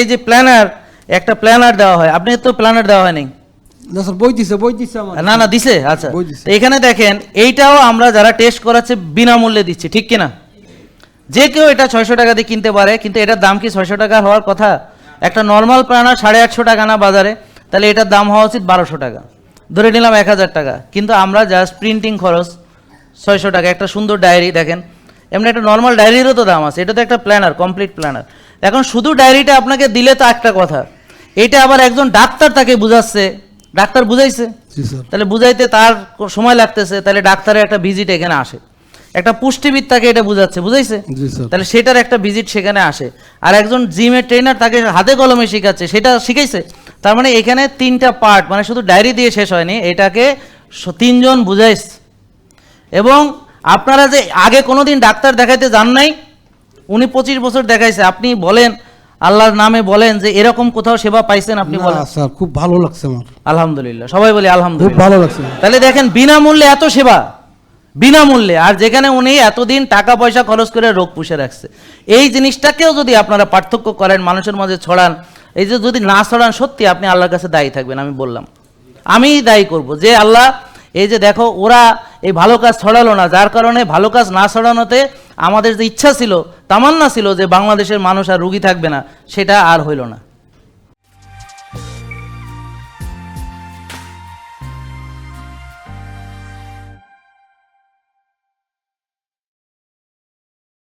এই যে প্ল্যানার একটা প্ল্যানার দেওয়া হয়। আপনি তো প্ল্যানার দেওয়া হয়নি? না স্যার বই দিছে বই দিছে আমার না না দিছে? আচ্ছা। এখানে দেখেন এইটাও আমরা যারা টেস্ট করাচ্ছে বিনামূল্যে দিচ্ছি ঠিক কিনা? যে কেউ এটা ছয়শো টাকা দিয়ে কিনতে পারে কিন্তু এটার দাম কি ছয়শো টাকা হওয়ার কথা? একটা নর্মাল প্ল্যানার সাড়ে আটশো টাকা না বাজারে তাহলে এটার দাম হওয়া উচিত বারোশো টাকা। ধরে নিলাম এক হাজার টাকা। কিন্তু আমরা জাস্ট প্রিন্টিং খরচ ছয়শো টাকা। একটা সুন্দর ডায়েরি দেখেন। এমনি একটা নর্মাল ডায়েরিরও তো দাম আছে এটা তো একটা প্ল্যানার কমপ্লিট প্ল্যানার এখন শুধু ডায়েরিটা আপনাকে দিলে তো একটা কথা। এটা আবার একজন ডাক্তার তাকে বুঝাচ্ছে। ডাক্তার বুঝাইছে? তাহলে বুঝাইতে তার সময় লাগতেছে তাহলে ডাক্তারের একটা ভিজিট এখানে আসে। একটা পুষ্টিবিদ তাকে এটা বুঝাচ্ছে বুঝাইছে? তাহলে সেটার একটা ভিজিট সেখানে আসে। আর একজন জিমের ট্রেনার তাকে হাতে কলমে শেখাচ্ছে সেটা শিখাইছে? তার মানে এখানে তিনটা পার্ট মানে শুধু ডায়েরি দিয়ে শেষ হয়নি এটাকে তিনজন বুঝাইছে। এবং আপনারা যে আগে কোনোদিন ডাক্তার দেখাইতে যান নাই উনি পঁচিশ বছর দেখাইছে। আপনি বলেন আল্লাহর নামে বলেন যে এরকম কোথাও সেবা পাইছেন আপনি বলেন। স্যার খুব ভালো লাগছে আমার। আলহামদুলিল্লাহ সবাই বলি খুব আলহামদুলিল্লাহ ভালো লাগছে। তাহলে দেখেন বিনামূল্যে এত সেবা বিনামূল্যে আর যেখানে উনি এতদিন টাকা পয়সা খরচ করে রোগ পুষে রাখছে। এই জিনিসটাকেও যদি আপনারা পার্থক্য করেন মানুষের মাঝে ছড়ান এই যে যদি না ছড়ান সত্যি আপনি আল্লাহর কাছে দায়ী থাকবেন আমি বললাম। আমি দায়ী করব যে আল্লাহ এই যে দেখো, ওরা এই ভালো কাজ ছড়ালো না, যার কারণে ভালো কাজ না ছড়ানোতে আমাদের যে ইচ্ছা ছিল, তামান্না ছিল যে বাংলাদেশের মানুষ আর রুগী থাকবে না, সেটা আর হইল না।